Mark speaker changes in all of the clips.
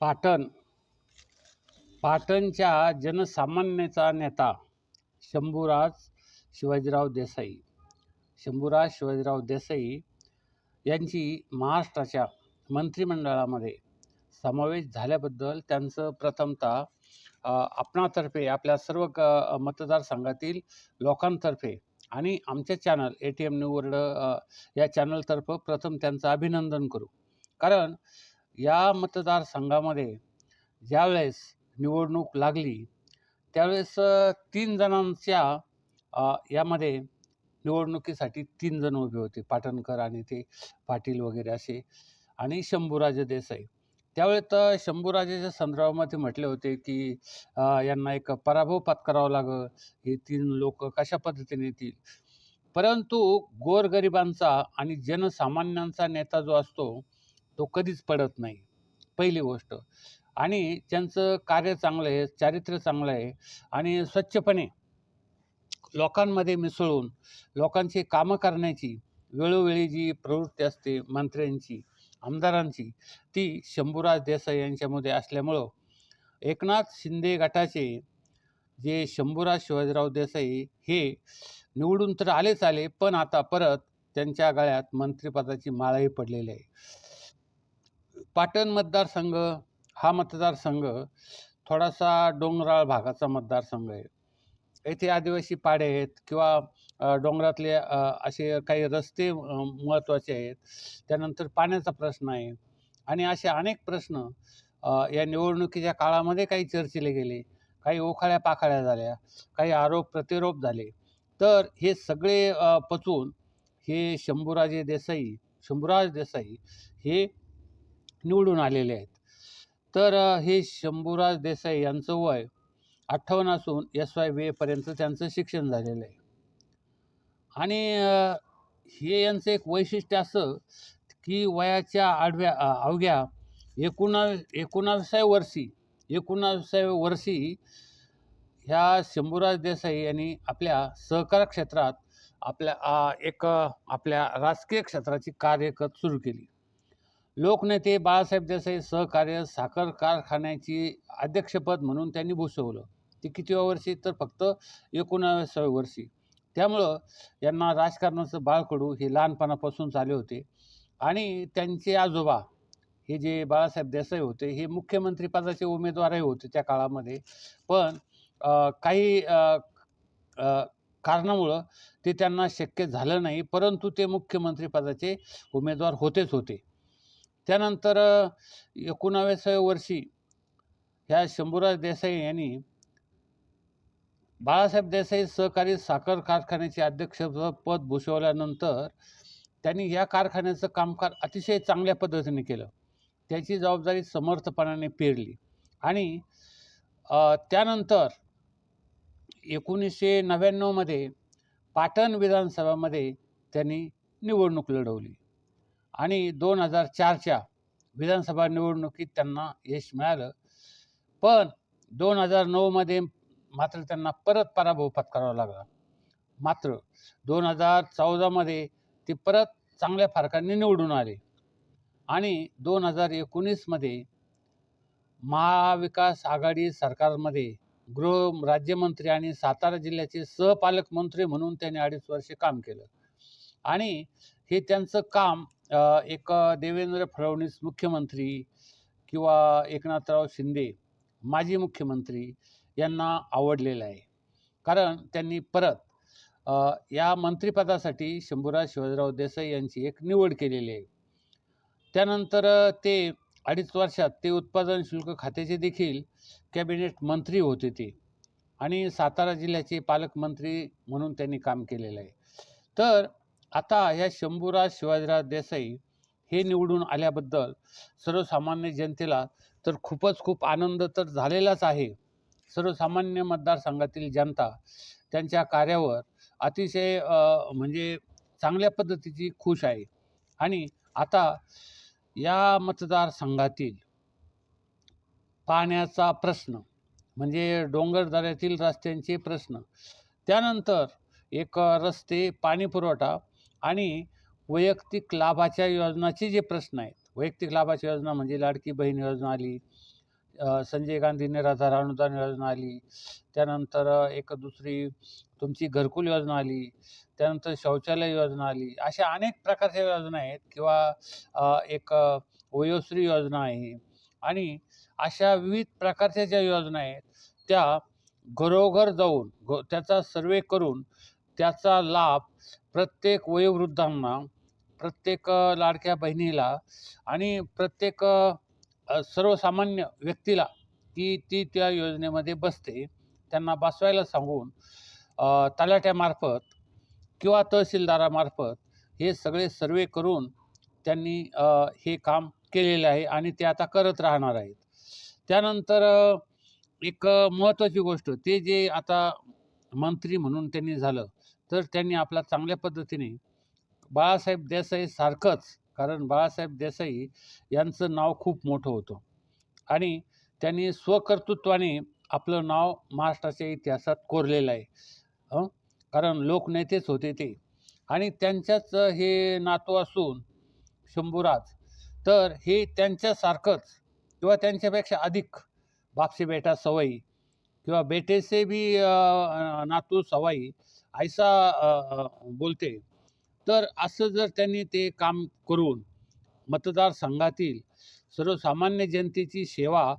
Speaker 1: पाटण. पाटणच्या जनसामान्याचा नेता शंभूराज शिवाजीराव देसाई. शंभूराज शिवाजीराव देसाई यांची महाराष्ट्राच्या मंत्रिमंडळामध्ये समावेश झाल्याबद्दल त्यांचं प्रथमतः आपणातर्फे आपल्या सर्व क मतदारसंघातील लोकांतर्फे आणि आमचे channel A T M new world या चॅनलतर्फे प्रथम त्यांचं अभिनंदन करू. कारण या मतदारसंघामध्ये ज्यावेळेस निवडणूक लागली त्यावेळेस तीन जणांच्या यामध्ये निवडणुकीसाठी तीन जण उभे होते. पाटणकर आणि ते पाटील वगैरे असे आणि शंभूराजे देसाई. त्यावेळेस तर शंभूराजेच्या संदर्भामध्ये म्हटले होते की यांना एक पराभव पत्करावा लागं हे तीन लोक कशा पद्धतीने येतील? परंतु गोरगरिबांचा आणि जनसामान्यांचा नेता जो असतो तो कधीच पडत नाही. पहिली गोष्ट. आणि त्यांचं कार्य चांगलं आहे चारित्र्य चांगलं आहे आणि स्वच्छपणे लोकांमध्ये मिसळून लोकांची कामं करण्याची वेळोवेळी जी प्रवृत्ती असते मंत्र्यांची आमदारांची ती शंभूराज देसाई यांच्यामध्ये असल्यामुळं एकनाथ शिंदे गटाचे जे शंभूराज शिवाजीराव देसाई हे निवडून तर आलेच आले पण आता परत त्यांच्या गळ्यात मंत्रिपदाची माळाही पडलेली आहे. पाटण मतदारसंघ हा मतदारसंघ थोडासा डोंगराळ भागाचा मतदारसंघ आहे. येथे आदिवासी पाडे आहेत किंवा डोंगरातले असे काही रस्ते महत्त्वाचे आहेत. त्यानंतर पाण्याचा प्रश्न आहे. आणि असे अनेक प्रश्न या निवडणुकीच्या काळामध्ये काही चर्चिले गेले काही ओखाळ्या पाखाळ्या झाल्या काही आरोप प्रतिरोप झाले. तर हे सगळे पचून पचवून हे शंभूराजे देसाई शंभूराज देसाई हे निवडून आलेले आहेत. तर हे शंभूराज देसाई यांचं वय अठ्ठावन्न असून एस वाय बी एपर्यंत त्यांचं शिक्षण झालेलं आहे. आणि हे यांचं एक वैशिष्ट्य असं की वयाच्या आडव्या अवघ्या एकोणा एकोणाविसाव्या वर्षी एकोणाविसाव्या वर्षी ह्या शंभूराज देसाई यांनी आपल्या सहकार क्षेत्रात आपल्या एक आपल्या राजकीय क्षेत्राची कार्यकत सुरू केली. लोकनेते बाळासाहेब देसाई सहकार्य साखर कारखान्याची अध्यक्षपद म्हणून त्यांनी भूषवलं. ते कितव्या वर्षी? तर फक्त एकोणाविसाव्या वर्षी. त्यामुळं यांना राजकारणाचं बाळकडू हे लहानपणापासून चालू होते. आणि त्यांचे आजोबा हे जे बाळासाहेब देसाई होते हे मुख्यमंत्रीपदाचे उमेदवारही होते त्या काळामध्ये. पण काही कारणामुळं ते त्यांना शक्य झालं नाही. परंतु ते मुख्यमंत्रीपदाचे उमेदवार होतेच होते. त्यानंतर अ, वर्षी ह्या शंभूराज देसाई यांनी बाळासाहेब देसाई सहकारी साखर कारखान्याचे अध्यक्ष पद भूषवल्यानंतर त्यांनी या कारखान्याचं कामकाज अतिशय चांगल्या पद्धतीने केलं. त्याची जबाबदारी समर्थपणाने पेरली. आणि त्यानंतर एकोणीसशे नव्याण्णवमध्ये पाटण विधानसभामध्ये त्यांनी निवडणूक लढवली. आणि दोन हजार चारच्या विधानसभा निवडणुकीत त्यांना यश मिळालं. पण दोन हजार नऊमध्ये मात्र त्यांना परत पराभव पत्करावा लागला. मात्र दोन हजार चौदामध्ये ते परत चांगल्या फरकाने निवडून आले. आणि दोन हजार एकोणीसमध्ये महाविकास आघाडी सरकारमध्ये गृह राज्यमंत्री आणि सातारा जिल्ह्याचे सहपालकमंत्री म्हणून त्यांनी अडीच वर्षे काम केलं. आणि हे त्यांचं काम एक देवेंद्र फडणवीस मुख्यमंत्री किंवा एकनाथराव शिंदे माजी मुख्यमंत्री यांना आवडलेलं आहे. कारण त्यांनी परत या मंत्रिपदासाठी शंभूराज शिवाजीराव देसाई यांची एक निवड केलेली आहे. त्यानंतर ते अडीच वर्षात ते उत्पादन शुल्क खात्याचे देखील कॅबिनेट मंत्री होते ते. आणि सातारा जिल्ह्याचे पालकमंत्री म्हणून त्यांनी काम केलेलं आहे. तर आता ह्या शंभूराज शिवाजीराव देसाई हे निवडून आल्याबद्दल सर्वसामान्य जनतेला तर खूपच खूप आनंद तर झालेलाच आहे. सर्वसामान्य मतदारसंघातील जनता त्यांच्या कार्यावर अतिशय म्हणजे चांगल्या पद्धतीची खुश आहे. आणि आता या मतदारसंघातील पाण्याचा प्रश्न म्हणजे डोंगरदऱ्यातील रस्त्यांचे प्रश्न त्यानंतर एक रस्ते पाणी पुरवठा आणि वैयक्तिक लाभाच्या योजनाचे जे प्रश्न आहेत वैयक्तिक लाभाची योजना म्हणजे लाडकी बहीण योजना आली संजय गांधी निराधार अनुदान योजना आली त्यानंतर एक दुसरी तुमची घरकुल योजना आली त्यानंतर शौचालय योजना आली अशा अनेक प्रकारच्या योजना आहेत किंवा एक वयोश्री योजना आहे आणि अशा विविध प्रकारच्या ज्या योजना आहेत त्या घरोघर जाऊन घो त्याचा सर्वे करून त्याचा लाभ प्रत्येक वयोवृद्धांना प्रत्येक लाडक्या बहिणीला आणि प्रत्येक सर्वसामान्य व्यक्तीला की ती त्या योजनेमध्ये बसते. त्यांना बसवायला सांगून तलाट्यामार्फत किंवा तहसीलदारामार्फत हे सगळे सर्वे करून त्यांनी हे काम केलेलं आहे आणि ते आता करत राहणार आहेत. त्यानंतर एक महत्त्वाची गोष्ट ते जे आता मंत्री म्हणून त्यांनी झालं तर त्यांनी आपला चांगल्या पद्धतीने बाळासाहेब देसाई सारखंच कारण बाळासाहेब देसाई यांचं नाव खूप मोठं होतं. आणि त्यांनी स्वकर्तृत्वाने आपलं नाव महाराष्ट्राच्या इतिहासात कोरलेलं आहे. कारण लोकनेतेच होते ते. आणि त्यांच्याच हे नातू असून शंभूराज तर हे त्यांच्यासारखंच किंवा त्यांच्यापेक्षा अधिक बापसे बेटा सवाई किंवा बेटे बी नातू सवाई ऐसा बोलते तर असं जर त्यांनी ते काम करून मतदारसंघातील सर्वसामान्य जनतेची सेवा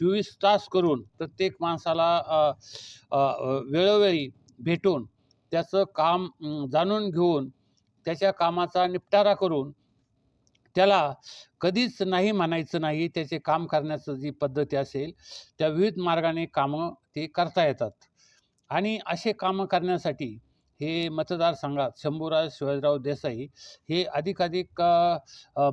Speaker 1: चोवीस तास करून प्रत्येक माणसाला वेळोवेळी भेटून त्याचं काम जाणून घेऊन त्याच्या कामाचा निपटारा करून त्याला कधीच नाही म्हणायचं नाही त्याचे काम करण्याचं जी पद्धती असेल त्या विविध मार्गाने कामं ते करता येतात. आणि असे कामं करण्यासाठी हे मतदारसंघात शंभूराज शिवाजीराव देसाई हे अधिकाधिक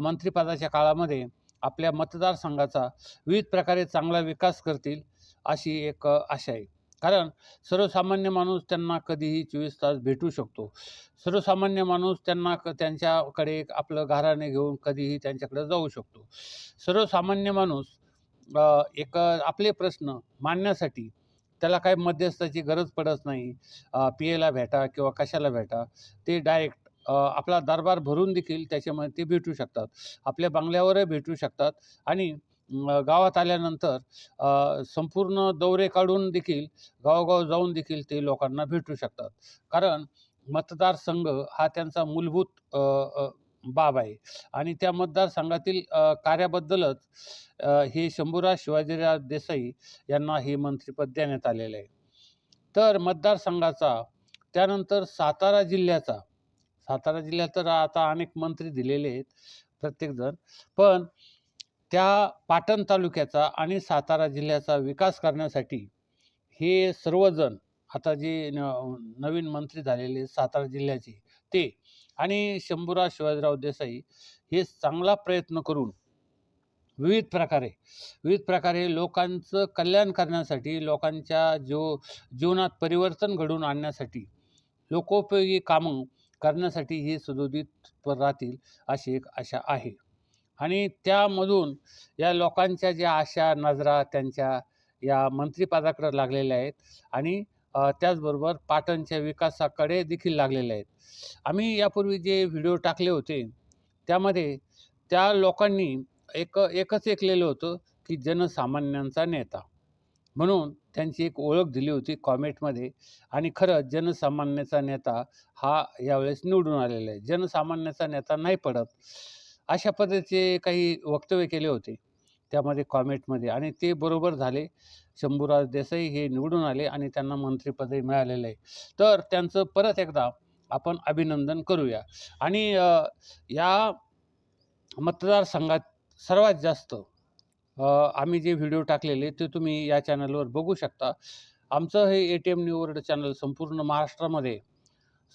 Speaker 1: मंत्रिपदाच्या काळामध्ये आपल्या मतदारसंघाचा विविध प्रकारे चांगला विकास करतील अशी एक आशा आहे. कारण सर्वसामान्य माणूस त्यांना कधीही चोवीस तास भेटू शकतो. सर्वसामान्य माणूस त्यांना क त्यांच्याकडे आपलं घराणे घेऊन कधीही त्यांच्याकडे जाऊ शकतो. सर्वसामान्य माणूस एक आपले प्रश्न मांडण्यासाठी त्याला काही मध्यस्थाची गरज पडत नाही. पी एला भेटा किंवा कशाला भेटा ते डायरेक्ट आपला दरबार भरून देखील त्याच्यामध्ये ते भेटू शकतात. आपल्या बंगल्यावरही भेटू शकतात आणि गावात आल्यानंतर संपूर्ण दौरे काढून देखील गावोगाव जाऊन देखील ते लोकांना भेटू शकतात. कारण मतदारसंघ हा त्यांचा मूलभूत बाब आहे. आणि त्या मतदारसंघातील कार्याबद्दलच हे शंभूराज शिवाजीराव देसाई यांना हे मंत्रिपद देण्यात आलेलं आहे. तर मतदारसंघाचा त्यानंतर सातारा जिल्ह्याचा सातारा जिल्ह्यात तर आता अनेक मंत्री दिलेले आहेत प्रत्येकजण. पण त्या पाटण तालुक्याचा आणि सातारा जिल्ह्याचा विकास करण्यासाठी हे सर्वजण आता जे न नवीन मंत्री झालेले सातारा जिल्ह्याचे ते आणि शंभूराज शिवाजीराव देसाई हे चांगला प्रयत्न करून विविध प्रकारे विविध प्रकारे लोकांचं कल्याण करण्यासाठी लोकांच्या जीव जीवनात परिवर्तन घडवून आणण्यासाठी लोकोपयोगी कामं करण्यासाठी हे सुदोदित राहतील अशी एक आशा आहे. आणि त्यामधून या लोकांच्या ज्या आशा नजरा त्यांच्या या मंत्रिपदाकडे लागलेल्या आहेत आणि त्याचबरोबर पाटणच्या विकासाकडे देखील लागलेले आहेत. आम्ही यापूर्वी जे व्हिडिओ टाकले होते त्यामध्ये त्या लोकांनी एक एकच ऐकलेलं होतं की जनसामान्यांचा नेता. म्हणून त्यांची एक ओळख दिली होती कॉमेंटमध्ये आणि खरंच जनसामान्याचा नेता हा यावेळेस निवडून आलेला आहे. जनसामान्याचा नेता नाही पडत अशा पद्धतीचे काही वक्तव्य केले होते. त्यामध्ये कॉमेटमध्ये. आणि ते बरोबर झाले. शंभूराज देसाई हे निवडून आले आणि त्यांना मंत्रिपदही मिळालेलं आहे. तर त्यांचं परत एकदा आपण अभिनंदन करूया. आणि या मतदारसंघात सर्वात जास्त आम्ही जे व्हिडिओ टाकलेले ते तुम्ही या चॅनलवर बघू शकता. आमचं हे A T M new world channel संपूर्ण महाराष्ट्रामध्ये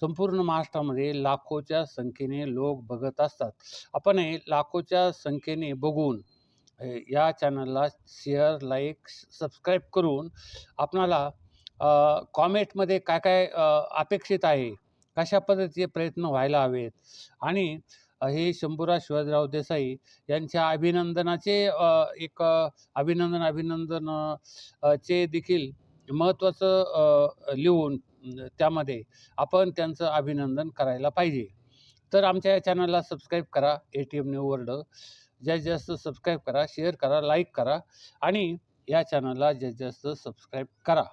Speaker 1: संपूर्ण महाराष्ट्रामध्ये लाखोच्या संख्येने लोक बघत असतात. आपण हे लाखोच्या संख्येने बघून या चॅनलला शेअर लाईक सबस्क्राईब करून आपणाला कॉमेंटमध्ये काय काय अपेक्षित आहे कशा पद्धतीचे प्रयत्न व्हायला हवेत? आणि हे शंभूराज शिवाजीराव देसाई यांच्या अभिनंदनाचे एक अभिनंदन अभिनंदन चे देखील महत्त्वाचं लिहून त्यामध्ये आपण त्यांचं अभिनंदन करायला पाहिजे. तर आमच्या या चॅनलला सबस्क्राईब करा A T M new world जास्तीत जास्त सबस्क्राईब करा शेअर करा लाईक करा आणि या चॅनलला जास्तीत जास्त सबस्क्राईब करा.